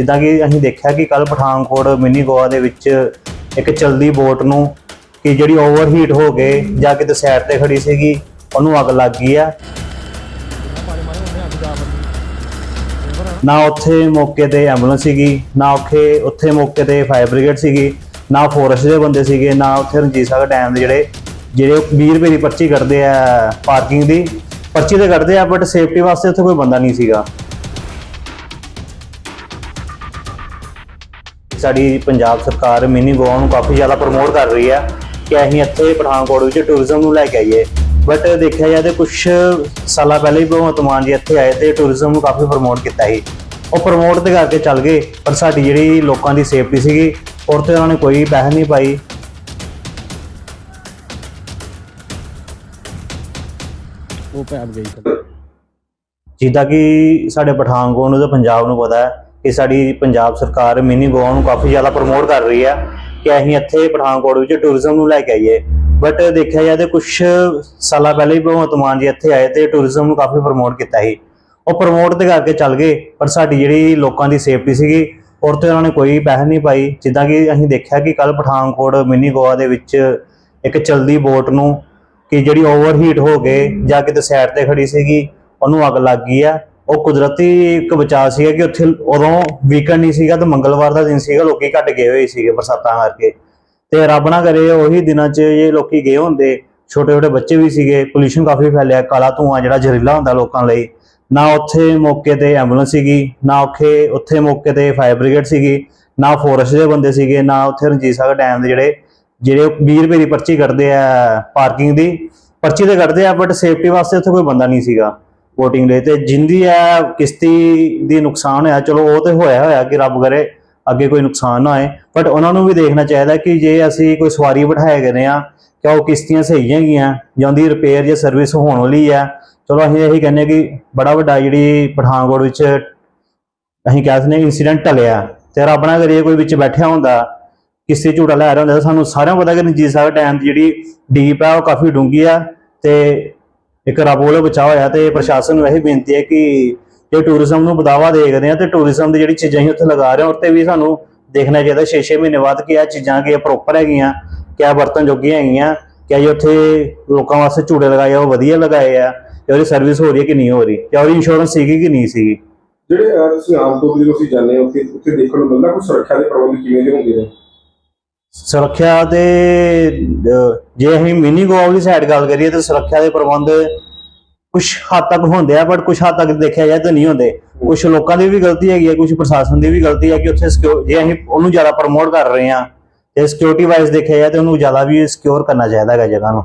ਜਿੱਦਾਂ ਕਿ ਅਸੀਂ ਦੇਖਿਆ ਕਿ ਕੱਲ ਪਠਾਨਕੋਟ ਮਿੰਨੀ ਗੋਆ ਦੇ ਵਿੱਚ ਇੱਕ ਚਲਦੀ ਬੋਟ ਨੂੰ ਕਿ ਜਿਹੜੀ ਓਵਰਹੀਟ ਹੋ ਕੇ ਜਾਂ ਕਿਤੇ ਸਾਈਡ ਤੇ ਖੜੀ ਸੀਗੀ, ਉਹਨੂੰ ਅੱਗ ਲੱਗ ਗਈ ਆ। ਨਾ ਉੱਥੇ ਮੌਕੇ ਤੇ ਐਂਬੂਲੈਂਸ ਸੀਗੀ, ਨਾ ਉੱਥੇ ਉੱਥੇ ਮੌਕੇ ਤੇ ਫਾਇਰ ਬ੍ਰਿਗੇਡ ਸੀਗੀ, ਨਾ ਫੋਰੈਸਟ ਦੇ ਬੰਦੇ ਸੀਗੇ, ਨਾ ਉੱਥੇ ਰਣਜੀਤ ਸਾਗਰ ਡੈਮ ਦੇ ਜਿਹੜੇ ਜਿਹੜੇ 20 ਰੁਪਏ ਦੀ ਪਰਚੀ ਕੱਢਦੇ ਆ ਪਾਰਕਿੰਗ ਦੀ। ਪਰਚੀ ਤੇ ਕੱਢਦੇ ਆ ਬਟ ਸੇਫਟੀ ਵਾਸਤੇ ਉੱਥੇ ਕੋਈ ਬੰਦਾ ਨਹੀਂ ਸੀਗਾ। ਸਾਡੀ ਪੰਜਾਬ ਸਰਕਾਰ ਮਿਨੀ ਗੋਆ ਨੂੰ ਕਾਫੀ ਜ਼ਿਆਦਾ ਪ੍ਰਮੋਟ ਕਰ ਰਹੀ ਹੈ ਕਿ ਅਸੀਂ ਇੱਥੇ ਪਠਾਨਕੋਟ ਵਿੱਚ ਟੂਰਿਜ਼ਮ ਨੂੰ ਲੈ ਕੇ ਆਈਏ। ਬਟ ਦੇਖਿਆ ਜਾਏ ਤੇ ਕੁਝ ਸਾਲਾਂ ਪਹਿਲੇ ਹੀ ਭਗਵੰਤ ਮਾਨ ਜੀ ਇੱਥੇ ਆਏ ਤੇ ਟੂਰਿਜ਼ਮ ਨੂੰ ਕਾਫੀ ਪ੍ਰਮੋਟ ਕੀਤਾ ਸੀ। ਉਹ ਪ੍ਰਮੋਟ ਤੇ ਕਰਕੇ ਚੱਲ ਗਏ ਪਰ ਸਾਡੀ ਜਿਹੜੀ ਲੋਕਾਂ ਦੀ ਸੇਫਟੀ ਸੀਗੀ ਔਰ ਤੇ ਉਹਨਾਂ ਨੇ ਕੋਈ ਪੈਸੇ ਨਹੀਂ ਪਾਈ। ਉਹ ਪੈਪ ਗਈ ਜਿੱਦਾਂ ਕਿ ਸਾਡੇ ਪਠਾਨਕੋਟ ਨੂੰ ਤੇ ਪੰਜਾਬ ਨੂੰ ਪਤਾ ਹੈ ਕਿ ਸਾਡੀ ਪੰਜਾਬ ਸਰਕਾਰ ਮਿਨੀ ਗੋਆ ਨੂੰ ਕਾਫੀ ਜ਼ਿਆਦਾ ਪ੍ਰਮੋਟ ਕਰ ਰਹੀ ਹੈ ਕਿ ਅਸੀਂ ਇੱਥੇ ਪਠਾਨਕੋਟ ਵਿੱਚ ਟੂਰਿਜ਼ਮ ਨੂੰ ਲੈ ਕੇ ਆਈਏ। ਬਟ ਦੇਖਿਆ ਜਾਏ ਤੇ ਕੁਝ ਸਾਲਾਂ ਪਹਿਲੇ ਹੀ ਭਗਵੰਤ ਮਾਨ ਜੀ ਇੱਥੇ ਆਏ ਤੇ ਟੂਰਿਜ਼ਮ ਨੂੰ ਕਾਫੀ ਪ੍ਰਮੋਟ ਕੀਤਾ ਸੀ। ਉਹ ਪ੍ਰਮੋਟ ਤੇ ਕਰਕੇ ਚੱਲ ਗਏ, ਪਰ ਸਾਡੀ ਜਿਹੜੀ ਲੋਕਾਂ ਦੀ ਸੇਫਟੀ ਸੀਗੀ ਔਰ ਤੇ ਉਹਨਾਂ ਨੇ ਕੋਈ ਪਹਿਲ ਨਹੀਂ ਪਾਈ। ਜਿੱਦਾਂ ਕਿ ਅਸੀਂ ਦੇਖਿਆ ਕਿ ਕੱਲ ਪਠਾਨਕੋਟ ਮਿਨੀ ਗੋਆ ਦੇ ਵਿੱਚ ਇੱਕ ਚਲਦੀ ਬੋਟ ਨੂੰ ਕਿ ਜਿਹੜੀ ਓਵਰਹੀਟ ਹੋ ਗਏ ਜਾਂ ਕਿਤੇ ਸਾਈਡ ਤੇ ਖੜੀ ਸੀਗੀ, ਉਹਨੂੰ ਅੱਗ ਲੱਗ ਗਈ ਆ। ਉਹ ਕੁਦਰਤੀ ਇੱਕ ਬਚਾਅ ਸੀਗਾ ਕਿ ਉੱਥੇ ਉਦੋਂ ਵੀਕਐਂਡ ਨਹੀਂ ਸੀਗਾ ਤੇ ਮੰਗਲਵਾਰ ਦਾ ਦਿਨ ਸੀਗਾ, ਲੋਕੀ ਘੱਟ ਗਏ ਹੋਏ ਸੀਗੇ ਬਰਸਾਤਾਂ ਕਰਕੇ। ਤੇ ਰੱਬ ਨਾ ਕਰੇ ਉਹੀ ਦਿਨਾਂ 'ਚ ਇਹ ਲੋਕੀ ਗਏ ਹੁੰਦੇ ਛੋਟੇ ਛੋਟੇ ਬੱਚੇ ਵੀ ਸੀਗੇ ਪੋਲੂਸ਼ਨ ਕਾਫੀ ਫੈਲਿਆ, ਕਾਲਾ ਧੂਆਂ ਜਿਹੜਾ ਜ਼ਹਿਰੀਲਾ ਹੁੰਦਾ ਲੋਕਾਂ ਲਈ, ਨਾ ਉੱਥੇ ਮੌਕੇ ਤੇ ਐਂਬੂਲੈਂਸ ਸੀਗੀ, ਨਾ ਉੱਥੇ ਉੱਥੇ ਮੌਕੇ ਤੇ ਫਾਇਰ ਬ੍ਰਿਗੇਡ ਸੀਗੀ, ਨਾ ਫੋਰੈਸਟ ਦੇ ਬੰਦੇ ਸੀਗੇ, ਨਾ ਉੱਥੇ ਰਣਜੀਤ ਸਾਗਰ ਡੈਮ ਦੇ ਜਿਹੜੇ ਜਿਹੜੇ 20 ਰੁਪਏ ਦੀ ਪਰਚੀ ਕੱਢਦੇ ਆ ਪਾਰਕਿੰਗ ਦੀ। ਪਰਚੀ ਤੇ ਕੱਢਦੇ ਆ ਬਟ ਸੇਫਟੀ ਵਾਸਤੇ ਉੱਥੇ ਕੋਈ ਬੰਦਾ ਨਹੀਂ ਸੀਗਾ। ਵੋਟਿੰਗ ਲਈ ਤੇ ਜਿੰਦੀ ਹੈ ਕਿਸ਼ਤੀ ਦੀ ਨੁਕਸਾਨ ਹੋਇਆ, ਚਲੋ ਉਹ ਤੇ ਹੋਇਆ ਹੋਇਆ ਕਿ ਰੱਬ ਕਰੇ ਅੱਗੇ ਕੋਈ ਨੁਕਸਾਨ ਨਾ ਹੋਏ ਬਟ ਉਹਨਾਂ ਨੂੰ ਵੀ ਦੇਖਣਾ ਚਾਹੀਦਾ ਕਿ ਜੇ ਅਸੀਂ ਕੋਈ ਸਵਾਰੀ ਬਿਠਾਏ ਗਏ ਆ ਕਿ ਉਹ ਕਿਸ਼ਤੀਆਂ ਸਹੀ ਹੈਗੀਆਂ, ਜਾਂ ਉਹਦੀ ਰਿਪੇਅਰ ਜਾਂ ਸਰਵਿਸ ਹੋਣ ਵਾਲੀ ਹੈ ਚਲੋ ਅਸੀਂ ਇਹੀ ਕਹਿੰਦੇ ਕਿ ਬੜਾ ਵੱਡਾ ਜਿਹੜੀ ਪਠਾਨਕੋਟ ਵਿੱਚ ਅਸੀਂ ਕਹਿ ਸਕਦੇ ਇਨਸੀਡੈਂਟ ਟਲਿਆ ਤੇ ਰੱਬ ਨਾ ਕਰੀਏ ਕੋਈ ਵਿੱਚ ਬੈਠਿਆ ਹੁੰਦਾ ਕਿਸੇ ਝੂਟਾ ਲੈ ਰਿਹਾ ਹੁੰਦਾ, ਤਾਂ ਸਾਨੂੰ ਸਾਰਿਆਂ ਨੂੰ ਪਤਾ ਕਿ ਰਣਜੀਤ ਸਾਹਿਬ ਡੈਮ ਦੀ ਜਿਹੜੀ ਡੀਪ ਆ, ਉਹ ਕਾਫੀ ਡੂੰਗੀ ਆ ਤੇ ਇੱਕ ਰੱਬ ਵੱਲੋਂ ਬਚਾਅ ਹੋਇਆ ਤੇ ਪ੍ਰਸ਼ਾਸਨ ਨੂੰ ਇਹ ਬੇਨਤੀ ਹੈ ਕਿ ਜੇ ਟੂਰਿਜ਼ਮ ਨੂੰ ਵਧਾਵਾ ਦੇਖਦੇ ਆ ਤੇ ਟੂਰਿਜ਼ਮ ਦੀ ਜਿਹੜੀ ਚੀਜ਼ਾਂ ਅਸੀਂ ਉੱਥੇ ਲਗਾ ਰਹੇ ਹਾਂ ਉੱਤੇ ਵੀ ਸਾਨੂੰ ਦੇਖਣਾ ਚਾਹੀਦਾ। 6-6 ਮਹੀਨੇ ਬਾਅਦ ਕਿ ਇਹ ਚੀਜ਼ਾਂ ਕਿ ਪ੍ਰੋਪਰ ਹੈਗੀਆਂ, ਕਿ ਵਰਤਨ ਜੋਗੀਆਂ ਹੈਗੀਆਂ, ਕਿ ਇਹ ਉੱਥੇ ਲੋਕਾਂ ਵਾਸਤੇ ਝੂੜੇ ਲਗਾਏ ਆ, ਉਹ ਵਧੀਆ ਲਗਾਏ ਆ, ਤੇ ਉਹਦੀ ਸਰਵਿਸ ਹੋ ਰਹੀ ਹੈ ਕਿ ਨਹੀਂ ਹੋ ਰਹੀ, ਤੇ ਉਹਦੀ ਇੰਸ਼ੋਰੈਂਸ ਸੀਗੀ ਕਿ ਨਹੀਂ ਸੀਗੀ? ਜਿਹੜੇ ਤੁਸੀਂ ਆਮ ਤੌਰ ਤੇ ਜਦੋਂ ਅਸੀਂ ਜਾਂਦੇ ਹਾਂ, ਉੱਥੇ ਉੱਥੇ ਦੇਖਣ ਨੂੰ ਮਿਲਦਾ ਕੋਈ ਸੁਰੱਖਿਆ ਦੇ ਪ੍ਰਬੰਧ ਕਿਵੇਂ ਦੇ ਹੁੰਦੇ ਨੇ? ਸੁਰੱਖਿਆ ਦੇ ਜੇ ਅਸੀਂ ਮਿਨੀ ਗੋਆ ਵਾਲੀ ਸਾਈਡ ਗੱਲ ਕਰੀਏ ਤਾਂ ਸੁਰੱਖਿਆ ਦੇ ਪ੍ਰਬੰਧ ਕੁਝ ਹੱਦ ਤੱਕ ਹੁੰਦੇ ਆ ਬਟ ਕੁਝ ਹੱਦ ਤੱਕ ਦੇਖਿਆ ਜਾਏ ਤਾਂ ਨਹੀਂ ਹੁੰਦੇ। ਕੁਝ ਲੋਕਾਂ ਦੀ ਵੀ ਗਲਤੀ ਹੈਗੀ ਹੈ ਕੁਝ ਪ੍ਰਸ਼ਾਸਨ ਦੀ ਵੀ ਗਲਤੀ ਹੈ ਕਿ ਉੱਥੇ ਸਿਕਿਉਰ ਜੇ ਅਸੀਂ ਉਹਨੂੰ ਜ਼ਿਆਦਾ ਪ੍ਰਮੋਟ ਕਰ ਰਹੇ ਹਾਂ ਤੇ ਸਿਕਿਉਰਿਟੀ ਵਾਈਜ਼ ਦੇਖਿਆ ਜਾਏ ਤਾਂ ਉਹਨੂੰ ਜ਼ਿਆਦਾ ਵੀ ਸਿਕਿਉਰ ਕਰਨਾ ਚਾਹੀਦਾ ਹੈਗਾ ਜਗ੍ਹਾ ਨੂੰ।